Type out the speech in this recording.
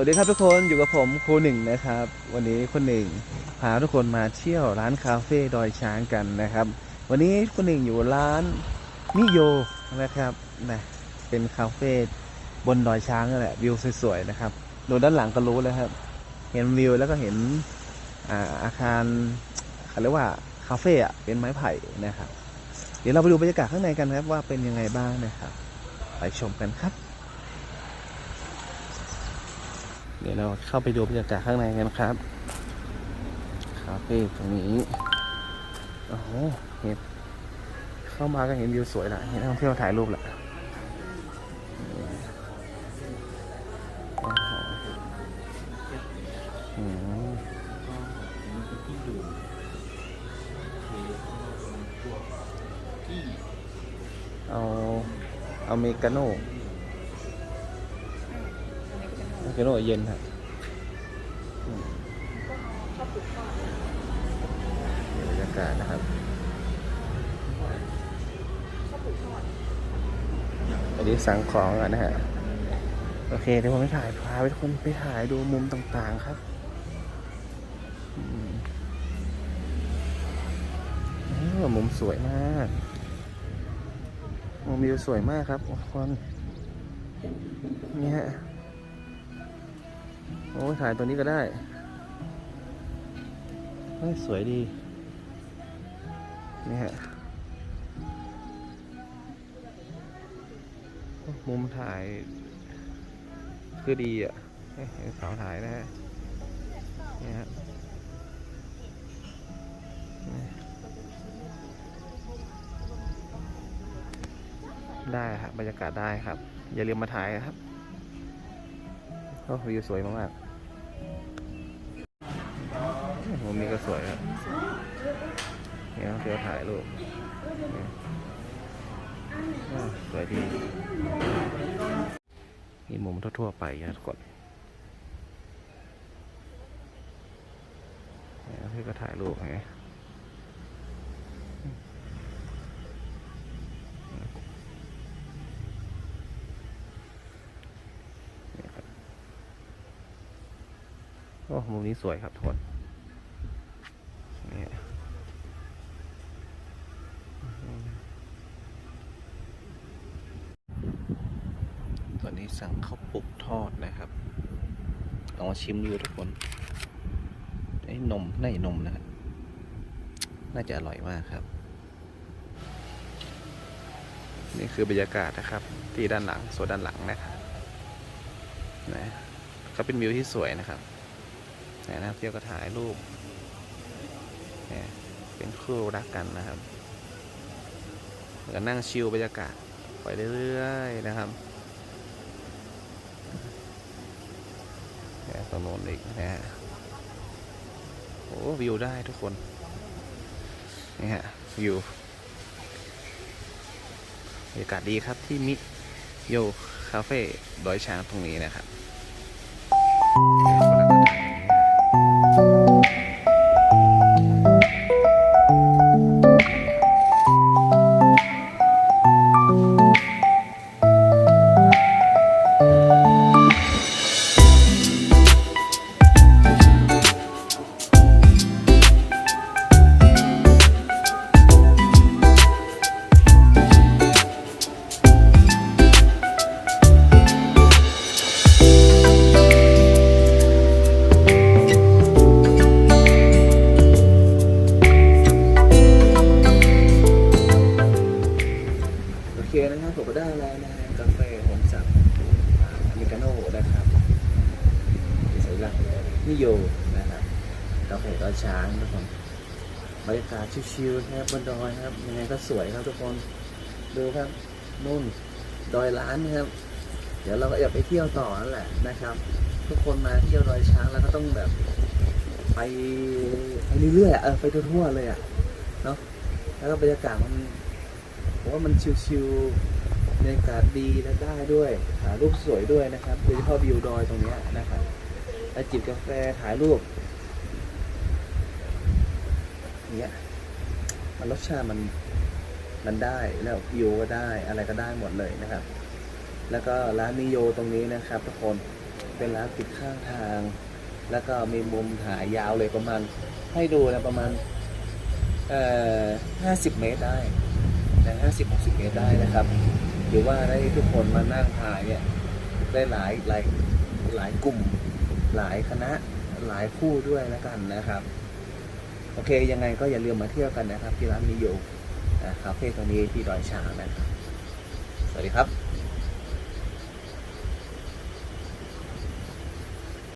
วัสดีครับทุกคนอยู่กับผมครูหนึ่งนะครับ วันนี้คนหนึ่งพาทุกคนมาเที่ยวร้านคาเฟ่ดอยช้างกันนะครับ วันนี้คนหนึ่งอยู่ร้านมิโยนะครับนะเป็นคาเฟ่บนดอยช้างนั่นแหละวิวสวยๆนะครับดูด้านหลังก็รู้แล้วครับ เห็นวิวแล้วก็เห็นอาอาคารเขาเรียกว่าคาเฟ่อะเป็นไม้ไผ่นะครับ เดี๋ยวเราไปดูบรรยากาศข้างในกันครับว่าเป็นยังไงบ้างนะครับ ไปชมกันครับ เดี๋ยวเราเข้าไปดูบรรยากาศข้างในกันครับคาเฟ่ตรงนี้โอ้โหเห็นเข้ามาก็เห็นวิวสวยละเห็นนักท่องเที่ยวถ่ายรูปละเอาเอาเมกาโน่ เคโเย็นครับบรรยากาศนะครับอันนี้สั่งของอะนะฮะ โอเคเดี๋ยวผมไปถ่ายพาไปทุกคนไปถ่ายดูมุมต่างๆครับมเออมุมสวยมาก มุมวิวสวยมากครับทุกคนนี่ฮะ อ้ยถ่ายตัวนี้ก็ได้เฮ้ยสวยดี นี่ฮะ มุมถ่าย คือดีอะเฮ้ยเห็นสาวถ่ายนะฮะ นี่ฮะนี่ได้ครับบรรยากาศได้ครับ อย่าลืมมาถ่ายนะครับ โอ้วิวสวยมากๆ นี้ก็สวยครับเนี่ยเดี๋ยวถ่ายรูปสวยดีนี่มุมทั่วๆไปนะทุกคนเนี่ยพี่ก็ถ่ายรูปไงนี่ครับโอ้มุมนี้สวยครับทุกคนตอนนี้ สั่งข้าวปลุกทอดนะครับลองมาชิมดูทุกคนไอ้นมน่นมนะน่าจะอร่อยมากครับ นี่คือบรรยากาศนะครับ ที่ด้านหลังโซนด้านหลังนะครับนะก็เป็นวิวที่สวยนะครับนะนักเที่ยวก็ถ่ายรูปนี่ยเป็นคู่รักกันนะครับแล้วก็นั่งชิลบรรยากาศไปเรื่อยๆนะครับเนี่ย ตรงโน้นอีกนะฮะโอ้วิวได้ทุกคน นี่ฮะวิวบรรยากาศดีครับที่มิโยคาเฟ่ดอยช้างตรงนี้นะครับ เคนะครับผมก็ได้แล้วนะกาแฟผมสั่งอเมริกาโน่นะครับสัญลักนิโยนะครับกาแฟตอนช้างทุกคนบรรยากาศชิวๆนะครับบนดอยครับยังไงก็สวยครับทุกคนดูครับนู่นดอยล้านนะครับ เดี๋ยวเราก็อยากไปเที่ยวต่อนั่นแหละนะครับ ทุกคนมาเที่ยวดอยช้างแล้วก็ต้องแบบไปไปเรื่อยๆเออไปทั่วๆเลยอะเนาะแล้วก็บรรยากาศมัน ผมว่ามันชิวๆบรรยากาศดีและได้ด้วยถ่ายรูปสวยด้วยนะครับโดยเฉพาะวิวดอยตรงนี้นะครับแล้วจิบกาแฟถ่ายรูปเนี้ยมันรสชาติมันมันได้แล้ววิวก็ได้อะไรก็ได้หมดเลยนะครับ แล้วก็ร้านมิโยตรงนี้นะครับทุกคนเป็นร้านติดข้างทาง แล้วก็มีมุมถ่ายยาวเลยประมาณให้ดูนะประมาณเอ่อห้าสิบเมตรได้ 50-60 เมตรได้นะครับ หรือว่าได้ทุกคนมานั่งถ่ายเนี่ยได้หลายหลายหลายกลุ่ม หลายคณะหลายคู่ด้วยแล้วกันนะครับ โอเคยังไงก็อย่าลืมมาเที่ยวกันนะครับ ที่ร้านมิโยนะคาเฟ่ตรงนี้ที่ดอยช้างนะครับ สวัสดีครับ